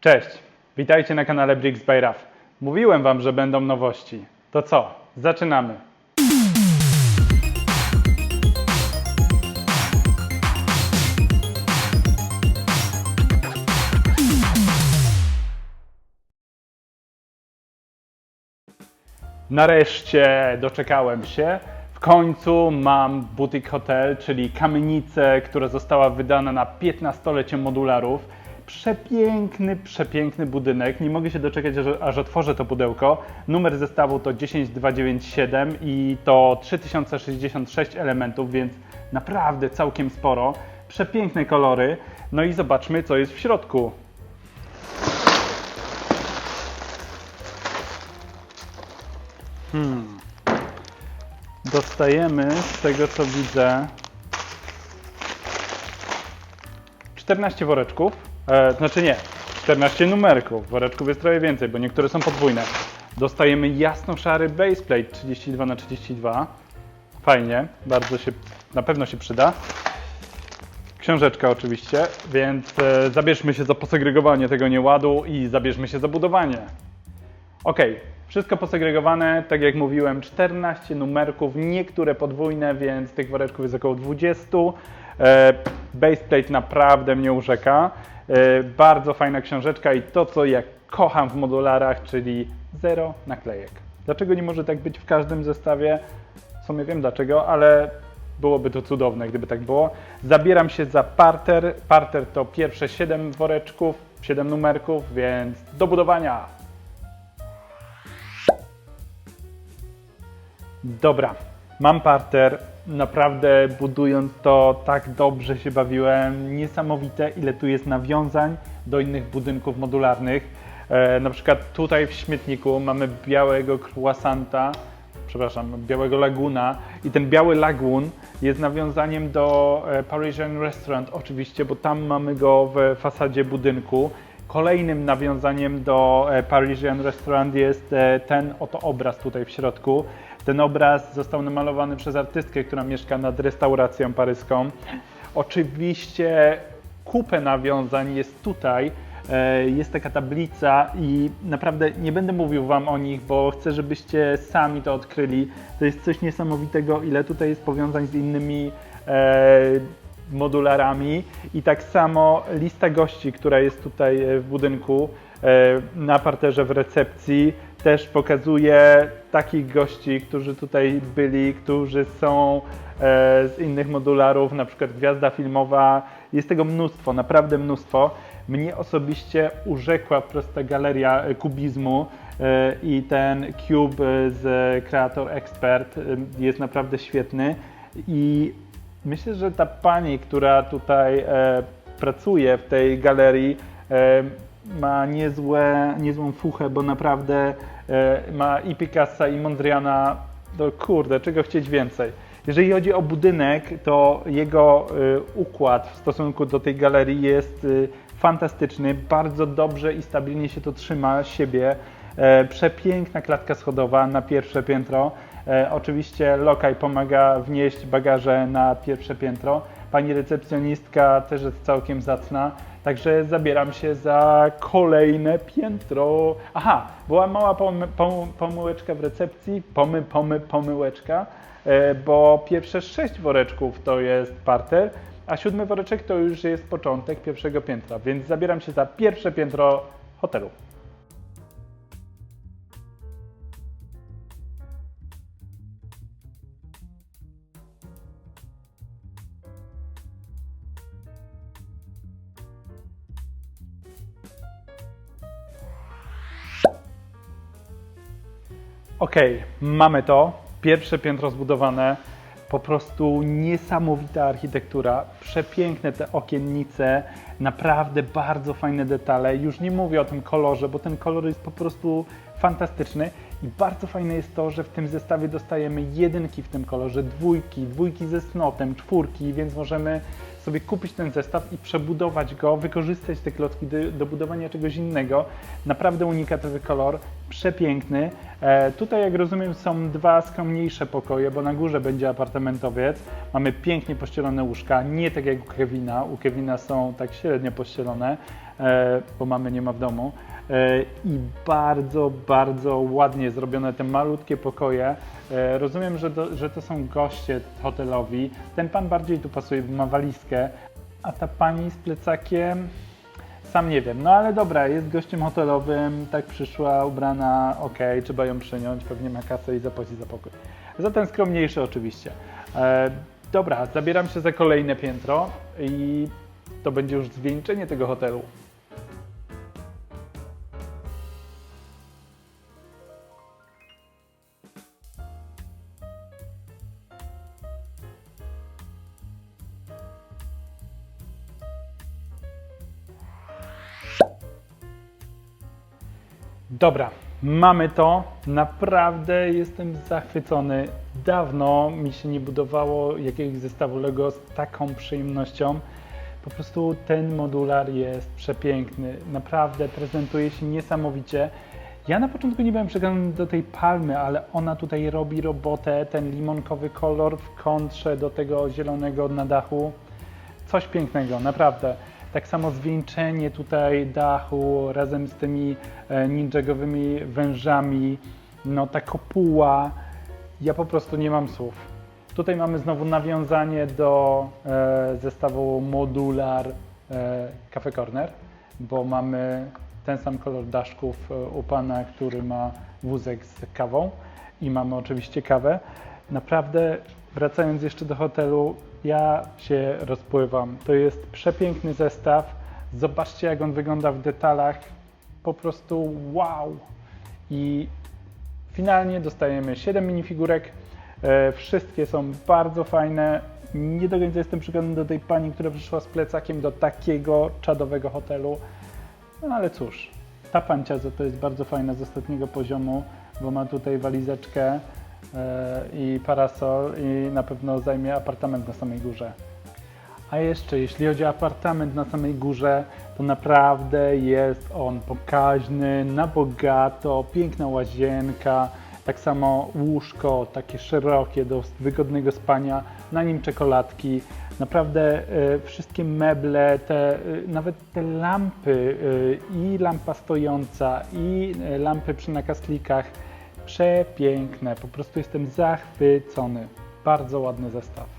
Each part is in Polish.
Cześć, witajcie na kanale Bricks by Raf. Mówiłem Wam, że będą nowości. To co? Zaczynamy. Nareszcie doczekałem się. W końcu mam Boutique Hotel, czyli kamienicę, która została wydana na 15-lecie modularów. Przepiękny, przepiękny budynek. Nie mogę się doczekać, aż, otworzę to pudełko. Numer zestawu to 10297 i to 3066 elementów, więc naprawdę całkiem sporo. Przepiękne kolory. No i zobaczmy, co jest w środku. Dostajemy z tego co widzę 14 woreczków. E, znaczy nie, 14 numerków. Woreczków jest trochę więcej, bo niektóre są podwójne. Dostajemy jasno-szary baseplate 32 na 32 Fajnie, bardzo się, na pewno się przyda. Książeczka oczywiście, więc e, zabierzmy się za posegregowanie tego nieładu i zabierzmy się za budowanie. Ok, wszystko posegregowane, tak jak mówiłem, 14 numerków, niektóre podwójne, więc tych woreczków jest około 20. E, baseplate naprawdę mnie urzeka. E, bardzo fajna książeczka i to, co ja kocham w modularach, czyli zero naklejek. Dlaczego nie może tak być w każdym zestawie? W sumie wiem dlaczego, ale byłoby to cudowne, gdyby tak było. Zabieram się za parter. Parter to pierwsze 7 woreczków, 7 numerków, więc do budowania! Dobra, mam parter. Naprawdę budując to tak dobrze się bawiłem. Niesamowite, ile tu jest nawiązań do innych budynków modularnych. E, na przykład tutaj w śmietniku mamy białego croissanta, przepraszam, białego laguna i ten biały lagun jest nawiązaniem do e, Parisian Restaurant oczywiście, bo tam mamy go w fasadzie budynku. Kolejnym nawiązaniem do e, Parisian Restaurant jest e, ten oto obraz tutaj w środku. Ten obraz został namalowany przez artystkę, która mieszka nad restauracją paryską. Oczywiście kupę nawiązań jest tutaj. E, Jest taka tablica i naprawdę nie będę mówił Wam o nich, bo chcę, żebyście sami to odkryli. To jest coś niesamowitego, ile tutaj jest powiązań z innymi e, modularami i tak samo lista gości, która jest tutaj e, w budynku na parterze w recepcji też pokazuje takich gości, którzy tutaj byli, którzy są e, z innych modularów, na przykład gwiazda filmowa. Jest tego mnóstwo, naprawdę mnóstwo. Mnie osobiście urzekła prosta galeria e, kubizmu e, i ten cube z Creator Expert jest naprawdę świetny i Myślę, że ta pani, która tutaj pracuje w tej galerii, ma niezłe, niezłą fuchę, bo naprawdę e, ma i Picassa, i Mondriana. No kurde, czego chcieć więcej. Jeżeli chodzi o budynek, to jego e, układ w stosunku do tej galerii jest e, fantastyczny. Bardzo dobrze i stabilnie się to trzyma siebie. Przepiękna klatka schodowa na pierwsze piętro. Oczywiście lokaj pomaga wnieść bagaże na pierwsze piętro. Pani recepcjonistka też jest całkiem zacna, także zabieram się za kolejne piętro. Aha, była mała pomy, pom, pomyłeczka w recepcji, pomy, pomy, pomyłeczka, e, bo pierwsze sześć woreczków to jest parter, a siódmy woreczek to już jest początek pierwszego piętra, więc zabieram się za pierwsze piętro hotelu. Okej, mamy to. Pierwsze piętro zbudowane. Po prostu niesamowita architektura, przepiękne te okiennice, naprawdę bardzo fajne detale. Już nie mówię o tym kolorze, bo ten kolor jest po prostu fantastyczny. I bardzo fajne jest to, że w tym zestawie dostajemy jedynki w tym kolorze, dwójki, dwójki ze snotem, czwórki, więc możemy sobie kupić ten zestaw i przebudować go, wykorzystać te klocki do, do budowania czegoś innego. Naprawdę unikatowy kolor, przepiękny. E, tutaj, jak rozumiem, są dwa skromniejsze pokoje, bo na górze będzie apartamentowiec. Mamy pięknie pościelone łóżka, nie tak jak u Kevina. U Kevina są tak średnio pościelone. e, bo mamy nie ma w domu. E, I bardzo, bardzo ładnie zrobione te malutkie pokoje. E, Rozumiem, że, do, że to są goście hotelowi. Ten pan bardziej tu pasuje, bo ma walizkę, a ta pani z plecakiem sam nie wiem, no ale dobra, jest gościem hotelowym, tak przyszła, ubrana, okej, trzeba ją przyjąć, pewnie ma kasę i zapłaci za pokój. Za ten skromniejszy oczywiście. E, dobra, zabieram się za kolejne piętro i to będzie już zwieńczenie tego hotelu. Dobra, mamy to. Naprawdę jestem zachwycony. Dawno mi się nie budowało jakiegoś zestawu Lego z taką przyjemnością. Po prostu ten modular jest przepiękny. Naprawdę prezentuje się niesamowicie. Ja na początku nie byłem przekonany do tej palmy, ale ona tutaj robi robotę. Ten limonkowy kolor w kontrze do tego zielonego na dachu coś pięknego, naprawdę. Tak samo zwieńczenie tutaj dachu razem z tymi e, ninjagowymi wężami, no ta kopuła, ja po prostu nie mam słów. Tutaj mamy znowu nawiązanie do e, zestawu Modular e, Cafe Corner, bo mamy ten sam kolor daszków e, u pana, który ma wózek z kawą i mamy oczywiście kawę. Naprawdę, wracając jeszcze do hotelu, ja się rozpływam. To jest przepiękny zestaw. Zobaczcie, jak on wygląda w detalach. Po prostu wow! I finalnie dostajemy 7 minifigurek. E, Wszystkie są bardzo fajne. Nie do końca jestem przekonany do tej pani, która przyszła z plecakiem do takiego czadowego hotelu. No ale cóż, ta pancia to jest bardzo fajna z ostatniego poziomu, bo ma tutaj walizeczkę i parasol i na pewno zajmie apartament na samej górze. A jeszcze, jeśli chodzi o apartament na samej górze, to naprawdę jest on pokaźny, na bogato, piękna łazienka, tak samo łóżko, takie szerokie do wygodnego spania, na nim czekoladki. Naprawdę e, wszystkie meble, te, e, nawet te lampy e, i lampa stojąca i lampy przy nakaslikach, przepiękne. Po prostu jestem zachwycony. Bardzo ładny zestaw.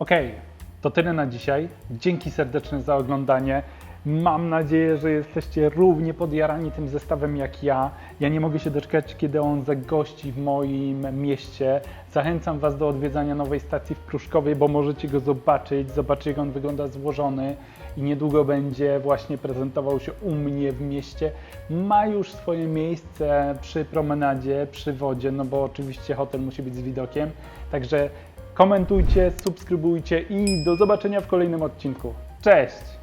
Okej, to tyle na dzisiaj. Dzięki serdeczne za oglądanie. Mam nadzieję, że jesteście równie podjarani tym zestawem jak ja. Ja nie mogę się doczekać, kiedy on zagości w moim mieście. Zachęcam Was do odwiedzania nowej stacji w Pruszkowie, bo możecie go zobaczyć, zobaczyć jak on wygląda złożony i niedługo będzie właśnie prezentował się u mnie w mieście. Ma już swoje miejsce przy promenadzie, przy wodzie, no bo oczywiście hotel musi być z widokiem. Także komentujcie, subskrybujcie i do zobaczenia w kolejnym odcinku. Cześć!